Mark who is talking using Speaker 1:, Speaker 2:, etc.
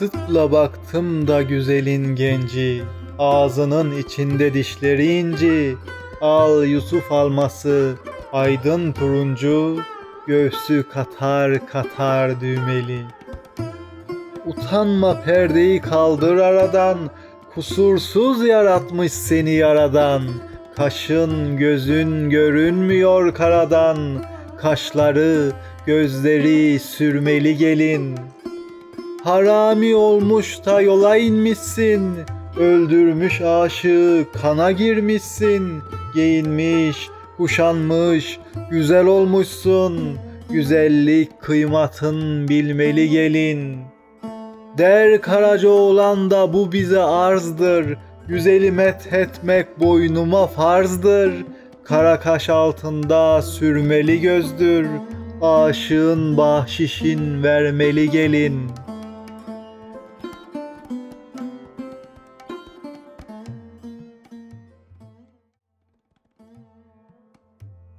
Speaker 1: Sıtla baktım da güzelin genci, ağzının içinde dişleri inci. Al Yusuf alması, aydın turuncu, göğsü katar katar düğmeli. Utanma perdeyi kaldır aradan, kusursuz yaratmış seni yaradan. Kaşın gözün görünmüyor karadan, kaşları gözleri sürmeli gelin. Harami olmuş da yola inmişsin, öldürmüş aşığı kana girmişsin, giyinmiş, kuşanmış, güzel olmuşsun, güzellik kıymatın bilmeli gelin.'' Der Karacaoğlan da bu bize arzdır. Güzeli methetmek boynuma farzdır. Kara kaş altında sürmeli gözdür. Aşığın bahşişin vermeli gelin.''